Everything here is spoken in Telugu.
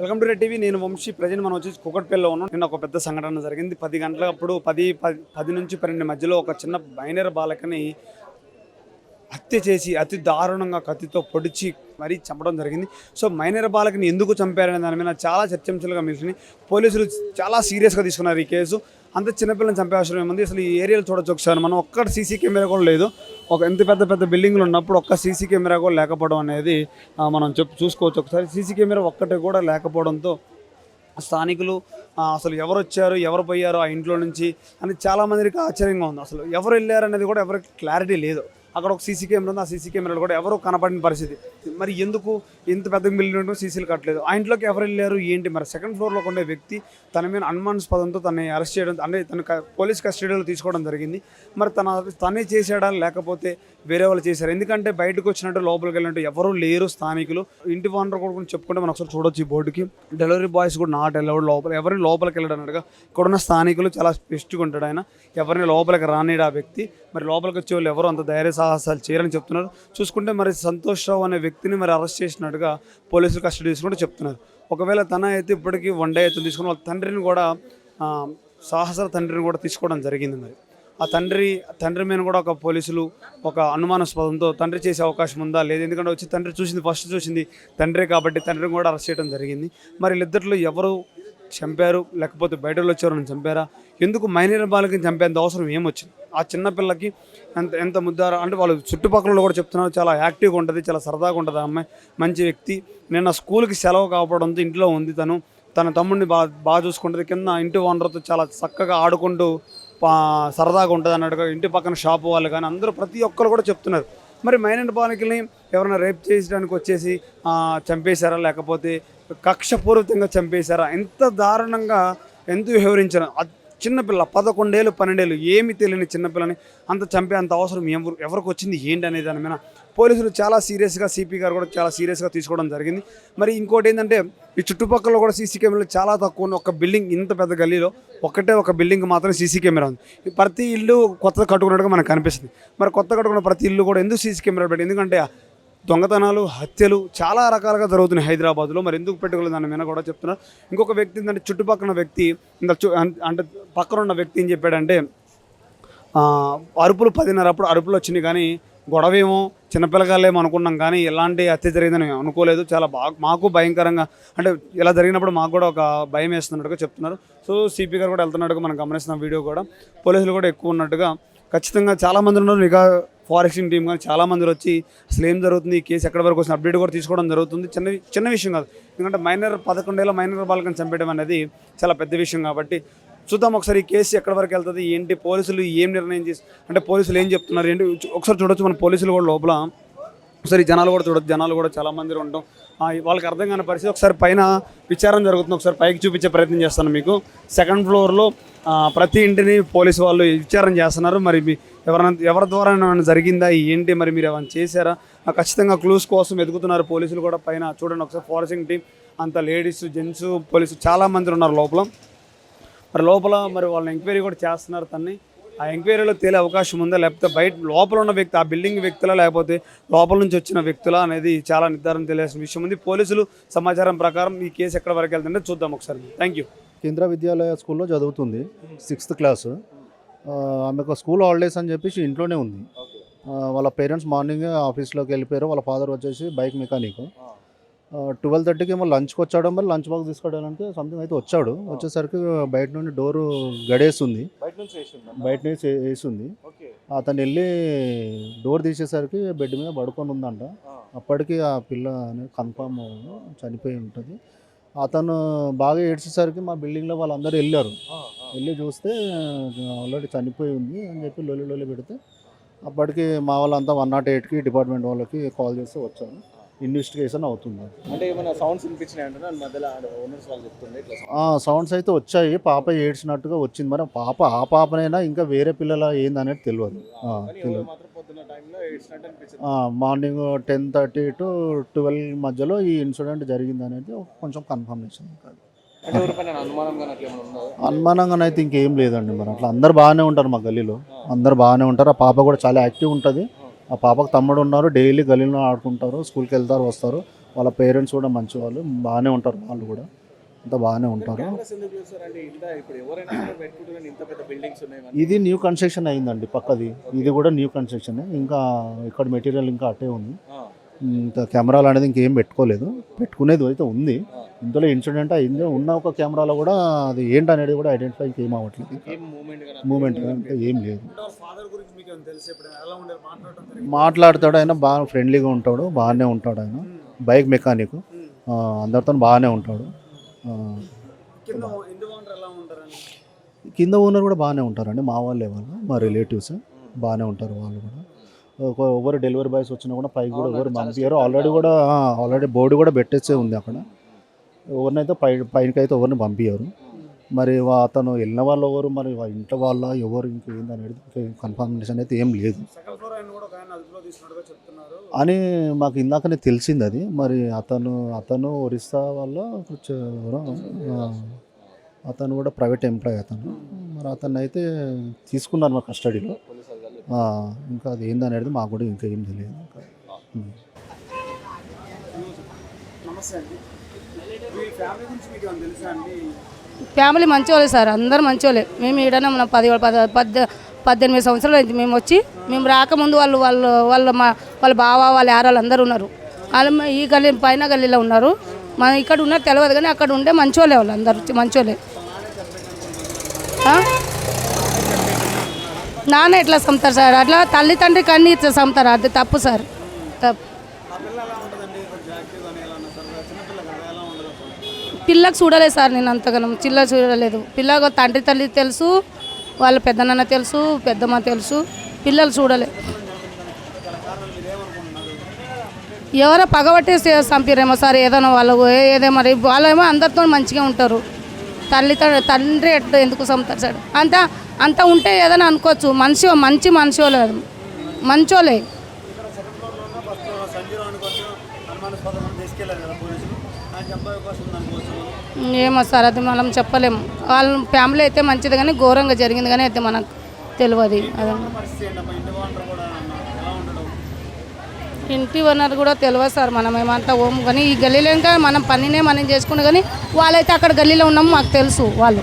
Welcome to red TV. నేను వంశీ ప్రజెంట్ మనం వచ్చేసి కుకట్పల్లిలో ఉన్నాం. నిన్న ఒక పెద్ద సంఘటన జరిగింది. పది గంటలప్పుడు పది పది పది నుంచి పన్నెండు మధ్యలో ఒక చిన్న మైనర్ బాలకని హత్య చేసి అతి దారుణంగా కత్తితో పొడిచి మరీ చంపడం జరిగింది. సో మైనర్ బాలకని ఎందుకు చంపారనే దాని మీద చాలా చర్చంశలుగా మిలిచినాయి పోలీసులు చాలా సీరియస్గా తీసుకున్నారు ఈ కేసు. అంత చిన్నపిల్లని చంపే అవసరం ఏముంది? అసలు ఈ ఏరియాలో చూడొచ్చు ఒకసారి. మనం ఒక్కడ సీసీ కెమెరా కూడా లేదు. ఒక ఎంత పెద్ద పెద్ద బిల్డింగ్లు ఉన్నప్పుడు ఒక్క సీసీ కెమెరా కూడా లేకపోవడం అనేది మనం చెప్పు చూసుకోవచ్చు. ఒకసారి సీసీ కెమెరా ఒక్కటి కూడా లేకపోవడంతో స్థానికులు అసలు ఎవరు వచ్చారు ఎవరు పోయారు ఆ ఇంట్లో నుంచి అని చాలామందికి ఆశ్చర్యంగా ఉంది. అసలు ఎవరు వెళ్ళారు అనేది కూడా ఎవరికి క్లారిటీ లేదు. అక్కడ ఒక సీసీ కెమెరా ఉంది ఆ సీసీ కెమెరాలు కూడా ఎవరు కనపడిన పరిస్థితి. మరి ఎందుకు ఇంత పెద్ద బిల్డింగ్ సీసీలు కట్టలేదు? ఆ ఇంట్లోకి ఎవరు వెళ్ళారు? ఏంటి మరి? సెకండ్ ఫ్లోర్లో ఉండే వ్యక్తి తన మీద అనుమానాస్పదంతో తనని అరెస్ట్ చేయడం అంటే తన పోలీస్ కస్టడీలో తీసుకోవడం జరిగింది. మరి తన తనే చేశాడా లేకపోతే వేరే వాళ్ళు చేశారు? ఎందుకంటే బయటకు వచ్చినట్టు లోపలికి వెళ్ళినట్టు ఎవరు లేరు స్థానికులు. ఇంటి ఓనర్ కూడా చెప్పుకుంటే మనం ఒకసారి చూడొచ్చు ఈ బోర్డుకి. డెలివరీ బాయ్స్ కూడా నాట్ వెళ్ళవడు లోపల ఎవరిని లోపలికి వెళ్ళడం అన్నట్టుగా ఇక్కడున్న స్థానికులు చాలా స్పెస్ట్గా ఉంటాడు ఆయన. ఎవరిని లోపలికి రానిడు ఆ వ్యక్తి. మరి లోపలికి వచ్చే వాళ్ళు ఎవరు? అంత ధైర్య సాహసాలు చేయాలని చెప్తున్నారు. చూసుకుంటే మరి సంతోష్ రావు అనే వ్యక్తిని మరి అరెస్ట్ చేసినట్టుగా పోలీసులు కస్టడీ తీసుకుంటూ చెప్తున్నారు. ఒకవేళ తన అయితే ఇప్పటికీ వన్ డే అయితే తీసుకుని వాళ్ళ తండ్రిని కూడా సాహసాల సాహస తండ్రిని కూడా తీసుకోవడం జరిగింది మరి. ఆ తండ్రి తండ్రి మీద కూడా ఒక పోలీసులు ఒక అనుమానాస్పదంతో తండ్రి చేసే అవకాశం ఉందా? లేదు. ఎందుకంటే వచ్చి తండ్రి చూసింది ఫస్ట్ చూసింది తండ్రి కాబట్టి తండ్రిని కూడా అరెస్ట్ చేయడం జరిగింది. మరి వీళ్ళిద్దరిలో ఎవరు చంపారు లేకపోతే బయట వాళ్ళు వచ్చారు నన్ను చంపారా? ఎందుకు మైనర్ బాలకి చంపేంత అవసరం ఏమొచ్చింది? ఆ చిన్నపిల్లకి ఎంత ఎంత ముద్దారా? అంటే వాళ్ళు చుట్టుపక్కల కూడా చెప్తున్నారు చాలా యాక్టివ్గా ఉంటుంది చాలా సరదాగా ఉంటుంది ఆ అమ్మాయి మంచి వ్యక్తి. నిన్న స్కూల్కి సెలవు కావడంతో ఇంట్లో ఉంది తను. తన తమ్ముడిని బాగా బాగా చూసుకుంటుంది కింద ఇంటి ఓనర్తో చాలా చక్కగా ఆడుకుంటూ పా- సరదాగా ఉంటుంది అన్నట్టుగా ఇంటి పక్కన షాపు వాళ్ళు కానీ అందరూ ప్రతి ఒక్కరు కూడా చెప్తున్నారు. మరి మైనర్ బాలికల్ని ఎవరైనా రేప్ చేయడానికి వచ్చేసి చంపేశారా? లేకపోతే కక్షపూరితంగా చంపేశారా? ఎంత దారుణంగా ఎందుకు వివరించారు? చిన్నపిల్ల పదకొండేళ్ళు పన్నెండేళ్ళు ఏమి తెలియని చిన్నపిల్లని అంత చంపే అంత అవసరం ఎవరు ఎవరికి వచ్చింది ఏంటి అనే దాని మీద పోలీసులు చాలా సీరియస్గా సిపి గారు కూడా చాలా సీరియస్గా తీసుకోవడం జరిగింది. మరి ఇంకోటి ఏంటంటే ఈ చుట్టుపక్కల కూడా సీసీ కెమెరాలు చాలా తక్కువ ఉన్న ఒక బిల్డింగ్ ఇంత పెద్ద గల్లీలో ఒకటే ఒక బిల్డింగ్ మాత్రం సీసీ కెమెరా ఉంది. ప్రతి ఇల్లు కొత్తగా కట్టుకున్నట్టుగా మనకు కనిపిస్తుంది. మరి కొత్త కట్టుకున్న ప్రతి ఇల్లు కూడా ఎందుకు సీసీ కెమెరా పెట్టి ఎందుకంటే దొంగతనాలు హత్యలు చాలా రకాలుగా జరుగుతున్నాయి హైదరాబాద్లో. మరి ఎందుకు పెట్టుకోలేదు దాని మీద కూడా చెప్తున్నారు. ఇంకొక వ్యక్తి ఏంటంటే చుట్టుపక్కల వ్యక్తి ఇంకా అంటే పక్కన ఉన్న వ్యక్తి ఏం చెప్పాడంటే అరుపులు పదిన్నర అప్పుడు అరుపులు వచ్చినాయి కానీ గొడవేమో చిన్నపిల్లగాళ్ళేమో అనుకున్నాం కానీ ఎలాంటి హత్య జరిగిందని మేము అనుకోలేదు. చాలా బాగా మాకు భయంకరంగా అంటే ఇలా జరిగినప్పుడు మాకు కూడా ఒక భయం వేస్తున్నట్టుగా చెప్తున్నారు. సో సిపి గారు కూడా వెళ్తున్నట్టుగా మనం గమనిస్తున్న వీడియో కూడా. పోలీసులు కూడా ఎక్కువ ఉన్నట్టుగా ఖచ్చితంగా చాలామంది ఉన్నారు. నిఘా ఫారెస్టింగ్ టీం కానీ చాలా మంది వచ్చి అసలు ఏం జరుగుతుంది? ఈ కేసు ఎక్కడి వరకు వచ్చిన అప్డేట్ కూడా తీసుకోవడం జరుగుతుంది. చిన్న చిన్న విషయం కాదు. ఎందుకంటే మైనర్ పదకొండేళ్ళ మైనర్ బాలకని చంపేయడం అనేది చాలా పెద్ద విషయం కాబట్టి చూద్దాం ఒకసారి ఈ కేసు ఎక్కడి వరకు వెళ్తుంది? ఏంటి? పోలీసులు ఏం నిర్ణయం చేసి అంటే పోలీసులు ఏం చెప్తున్నారు? ఏంటి? ఒకసారి చూడొచ్చు మన పోలీసులు కూడా లోపల. ఒకసారి జనాలు కూడా చూడొచ్చు. జనాలు కూడా చాలా మంది వాళ్ళకి అర్థం కాని పరిస్థితి. ఒకసారి పైన విచారం జరుగుతుంది. ఒకసారి పైకి చూపించే ప్రయత్నం చేస్తాను మీకు. సెకండ్ ఫ్లోర్లో ప్రతి ఇంటిని పోలీసు వాళ్ళు విచారణ చేస్తున్నారు. మరి మీ ఎవరైనా ఎవరి ద్వారా ఏమైనా జరిగిందా? ఏంటి మరి మీరు ఏమైనా చేశారా? ఖచ్చితంగా క్లూస్ కోసం ఎదుగుతున్నారు పోలీసులు కూడా పైన. చూడండి ఒకసారి ఫారెస్టింగ్ టీం అంత లేడీస్ జెంట్స్ పోలీసు చాలామంది ఉన్నారు లోపల. మరి లోపల మరి వాళ్ళని ఎంక్వైరీ కూడా చేస్తున్నారు తన్ని. ఆ ఎంక్వైరీలో తేలే అవకాశం ఉందా? లేకపోతే బయట లోపల ఉన్న వ్యక్తి ఆ బిల్డింగ్ వ్యక్తులా? లేకపోతే లోపల నుంచి వచ్చిన వ్యక్తులా అనేది చాలా నిర్ధారణ తెలియాల్సిన విషయం ఉంది. పోలీసులు సమాచారం ప్రకారం ఈ కేసు ఎక్కడ వరకు వెళ్తుంటే చూద్దాం ఒకసారి. Thank you. కేంద్ర విద్యాలయ స్కూల్లో చదువుతుంది సిక్స్త్ క్లాస్. ఆమెకు స్కూల్ హాలిడేస్ అని చెప్పేసి ఇంట్లోనే ఉంది. వాళ్ళ పేరెంట్స్ మార్నింగ్ ఆఫీస్లోకి వెళ్ళిపోయారు వాళ్ళ ఫాదర్ వచ్చేసి బైక్ మెకానిక్. ట్వెల్వ్ థర్టీకి ఏమో లంచ్కి వచ్చాడు మరి లంచ్ బాక్స్ తీసుకోవడానికి సంథింగ్ అయితే వచ్చాడు. వచ్చేసరికి బయట నుండి డోరు గడేస్తుంది. బయట నుంచి వేసింది? అతను వెళ్ళి డోర్ తీసేసరికి బెడ్ మీద పడుకొని ఉందంట. అప్పటికి ఆ పిల్ల అనేది కన్ఫామ్ చనిపోయి ఉంటుంది. అతను బాగా ఏడ్చేసరికి మా బిల్డింగ్లో వాళ్ళందరూ వెళ్ళారు. వెళ్ళి చూస్తే ఆల్రెడీ చనిపోయి ఉంది అని చెప్పి లొల్లి లొల్లి పెడితే అప్పటికి మా వాళ్ళంతా వన్ నాట్ ఎయిట్కి డిపార్ట్మెంట్ వాళ్ళకి కాల్ చేస్తే వచ్చాను ఇన్వెస్టిగేషన్ అవుతుంది. అంటే ఏమైనా సౌండ్స్ వినిపించినాయి సౌండ్స్. అయితే వచ్చాయి. పాప ఏడ్చినట్టుగా వచ్చింది. మరి పాప ఆ పాపనైనా ఇంకా వేరే పిల్లల ఏందనేది తెలియదు తెలియదు morning ten thirty to twelve మధ్యలో ఈ ఇన్సిడెంట్ జరిగింది అనేది కొంచెం కన్ఫర్మేషన్ ఉందో? అనుమానంగా అయితే ఇంకేం లేదండి మరి. అట్లా అందరు బాగానే ఉంటారు మా గల్లీలో. అందరు బాగానే ఉంటారు. ఆ పాప కూడా చాలా యాక్టివ్ ఉంటుంది. ఆ పాపకు తమ్ముడు ఉన్నారు. డైలీ గల్లీలో ఆడుకుంటారు. స్కూల్కి వెళ్తారు వస్తారు. వాళ్ళ పేరెంట్స్ కూడా మంచి వాళ్ళు బాగానే ఉంటారు వాళ్ళు కూడా. అంతా బాగానే ఉంటారు. ఇది న్యూ కన్స్ట్రక్షన్ అయిందండి పక్కది. ఇది కూడా న్యూ కన్స్ట్రక్షన్ ఇంకా ఇక్కడ మెటీరియల్ ఇంకా అట్టే ఉంది. ఆ, ఇంకా కెమెరాలు అనేది ఇంకేం పెట్టుకోలేదు. పెట్టుకునేది అయితే ఉంది. ఆ. ఇందులో ఇన్సిడెంట్ అయింది. ఉన్న ఒక కెమెరాలో కూడా అది ఏంటి అనేది కూడా ఐడెంటిఫై ఇంకేం అవ్వట్లేదు. ఏం మూమెంట్ ఇంకా ఏం లేదు. ఫాదర్ గురించి మీకు ఏమైనా తెలిసి ఎప్పుడైనా ఎలా ఉండేది? మాట్లాడటం జరిగింది? మాట్లాడతాడు ఆయన బాగా ఫ్రెండ్లీగా ఉంటాడు బాగానే ఉంటాడు ఆయన. బైక్ మెకానిక్ ఆ, అందరితో బాగానే ఉంటాడు. కింద ఓనర్ ఎలా ఉంటారని కింద ఓనర్ కూడా బాగానే ఉంటారండి. మా వాళ్ళే వాళ్ళు మా రిలేటివ్స్ బాగానే ఉంటారు వాళ్ళు కూడా. ఒక ఎవరు డెలివరీ బాయ్స్ వచ్చినా కూడా పైకి కూడా ఎవరు పంపించారు ఆల్రెడీ కూడా ఆల్రెడీ బోర్డు కూడా పెట్టేసే ఉంది అక్కడ. ఎవరినైతే పై పైనకి అయితే ఎవరిని పంపించారు మరి అతను వెళ్ళిన వాళ్ళు ఎవరు? మరి వా- ఇంట్లో వాళ్ళ ఎవరు? ఇంకేంది అనేది కన్ఫర్మేషన్ అయితే ఏం లేదు. అని మాకు ఇందాకనే తెలిసింది అది. మరి అతను అతను ఒరిస్సా ఆ, అతను కూడా ప్రైవేట్ ఎంప్లాయ్ అతను. మరి అతను అయితే తీసుకున్నారు మా కస్టడీలో. ఇంకా అది ఏందనేది మాకు కూడా ఇంకా ఏం తెలియదు. నమస్తే అండి. మీ ఫ్యామిలీ గురించి మీకు తెలుసా అండి? ఫ్యామిలీ మంచోళ్ళే సార్ అందరు మంచోళ్ళే. మేము ఈడనే మనం పది పద్దె పద్దెనిమిది సంవత్సరాలు అయింది. మేము వచ్చి మేము రాకముందు వాళ్ళు వాళ్ళు వాళ్ళ మా వాళ్ళ బావ వాళ్ళ యారాలు అందరూ ఉన్నారు. వాళ్ళు ఈ గల్లీ పైన గల్లీలో ఉన్నారు. మనం ఇక్కడ ఉన్నారు తెలియదు కానీ అక్కడ ఉండే మంచోళ్ళే వాళ్ళు అందరు మంచోళ్ళే. నాన్న ఎట్లా చంపుతారు సార్? అట్లా తల్లిదండ్రి కన్నీ ఇట్లా చంపుతారు? అది తప్పు సార్. తప్పు ఆ పిల్ల ఎలా ఉంటుందండి కొంచెం యాక్టివ్ అని ఎలా ఉన్నారు సార్ చిన్నపిల్ల కదా ఎలా ఉండదు అసలు పిల్లకు చూడలేదు సార్ నేను అంతగానం చిల్ల చూడలేదు. పిల్ల తండ్రి తల్లి తెలుసు వాళ్ళ పెద్దనాన్న తెలుసు పెద్దమ్మ తెలుసు పిల్లలు చూడలే. ఎవరో పగబట్టి చంపారేమో సార్ ఏదైనా వాళ్ళు ఏదేమో ఏదో మరి వాళ్ళేమో అందరితో మంచిగా ఉంటారు. తల్లి తండ్రి తండ్రి ఎట్లా ఎందుకు చంపుతారు సార్? అంత అంత ఉంటే ఏదైనా అనుకోవచ్చు. మనిషి మంచి మనిషి వాళ్ళు మంచోలే ఇక్కడ సెకండ్ ఫ్లోర్లో ఉన్న ఫస్ట్ సంజీవ్ అనుకోవచ్చు అనుమానాస్పదంగా తీసుకెళ్ళారు కదా పోలీసులు ఆయన చంపే అవకాశం ఉంది అనుకోవచ్చు ఏమో సార్ అది మనం చెప్పలేము వాళ్ళ ఫ్యామిలీ అయితే మంచిది కానీ ఘోరంగా జరిగింది కానీ అయితే మనకు తెలియదు. అదే ఇంటి ఓనర్ కూడా తెలియదు సార్ మనం ఏమంతా ఓం కానీ ఈ గల్లీలో ఇంకా మనం పనినే మనం చేసుకున్నాం కానీ వాళ్ళైతే అక్కడ గల్లీలో ఉన్నాము మాకు తెలుసు వాళ్ళు.